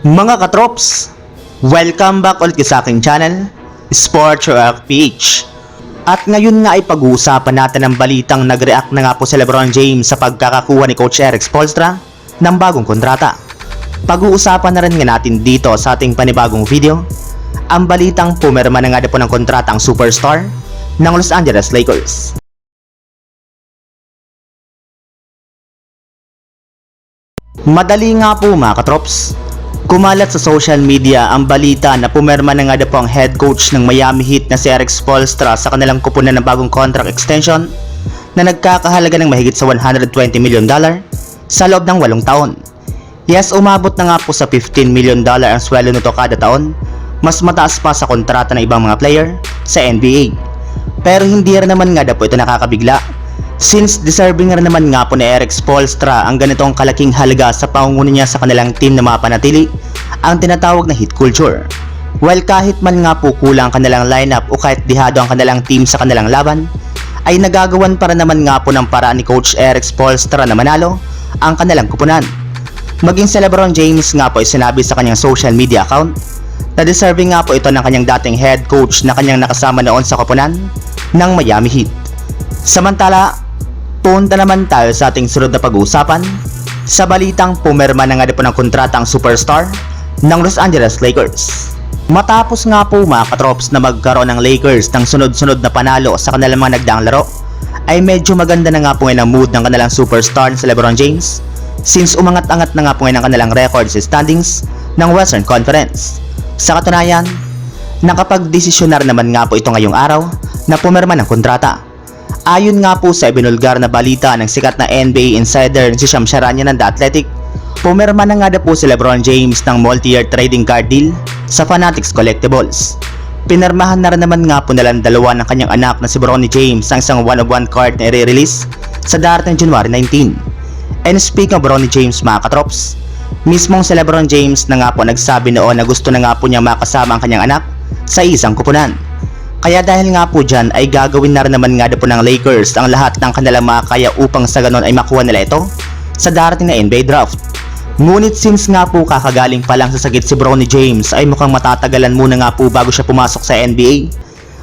Mga katrops, welcome back ulit sa aking channel, Sports Rock PH. At ngayon nga ay pag-uusapan natin ang balitang nag-react na nga po si Lebron James sa pagkakakuha ni Coach Eric Spoelstra ng bagong kontrata. Pag-uusapan na rin nga natin dito sa ating panibagong video, ang balitang pumirma na nga po ng kontrata ang superstar ng Los Angeles Lakers. Madali nga po mga katrops. Kumalat sa social media ang balita na pumirma na nga daw po ang head coach ng Miami Heat na si Eric Spoelstra sa kanilang kupunan ng bagong contract extension na nagkakahalaga ng mahigit sa 120 million dollar sa loob ng walong taon. Yes, umabot na nga po sa 15 million dollar ang sweldo nito kada taon, mas mataas pa sa kontrata ng ibang mga player sa NBA. Pero hindi rin naman nga daw po ito nakakabigla Since deserving rin naman nga po ni Eric Spoelstra ang ganitong kalaking halaga sa pangunguna niya sa kanilang team na mapanatili ang tinatawag na hit culture. While kahit man nga po kulang ang kanilang lineup o kahit dihado ang kanilang team sa kanilang laban, ay nagagawan para naman nga po ng paraan ni Coach Eric Spoelstra na manalo ang kanilang kupunan. Maging si Lebron James nga po ay sinabi sa kanyang social media account na deserving nga po ito ng kanyang dating head coach na kanyang nakasama noon sa kupunan ng Miami Heat. Samantala, punta naman tayo sa ating sunod na pag-uusapan sa balitang pumirma na nga po ng kontrata ang superstar ng Los Angeles Lakers. Matapos nga po mga katrops na magkaroon ng Lakers ng sunod-sunod na panalo sa kanilang mga nagdaang laro, ay medyo maganda na nga po ngayon ang mood ng kanilang superstar na si Lebron James since umangat-angat na nga po ngayon ang kanilang records sa standings ng Western Conference. Sa katunayan, nakapag-desisyon na rin naman nga po ito ngayong araw na pumirma ng kontrata. Ayon nga po sa ibinulgar na balita ng sikat na NBA insider si Sham Charania ng The Athletic, pumirma na nga na po si Lebron James ng multi-year trading card deal sa Fanatics Collectibles. Pinirmahan na rin naman nga po nilang dalawa ng kanyang anak na si Bronny James ang isang one-of-one card na i-release sa darating January 19. And speaking of Bronny James mga katrops, mismong si Lebron James na nga po nagsabi noon na gusto na nga po niya makasama ang kanyang anak sa isang kupunan. Kaya dahil nga po dyan ay gagawin na rin naman nga po ng Lakers ang lahat ng kanilang makakaya upang sa ganon ay makuha nila ito sa darating na NBA draft. Ngunit since nga po kakagaling pa lang sa sagit si Bronny James ay mukhang matatagalan muna nga po bago siya pumasok sa NBA.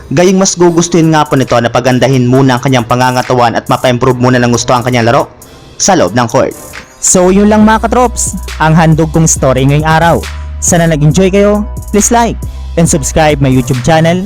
Gayong mas gugustuhin nga po nito na pagandahin muna ang kanyang pangangatawan at mapa-improve muna ng gusto ang kanyang laro sa loob ng court. So yun lang mga katrops, ang handog kong story ngayong araw. Sana nag-enjoy kayo, please like and subscribe my YouTube channel,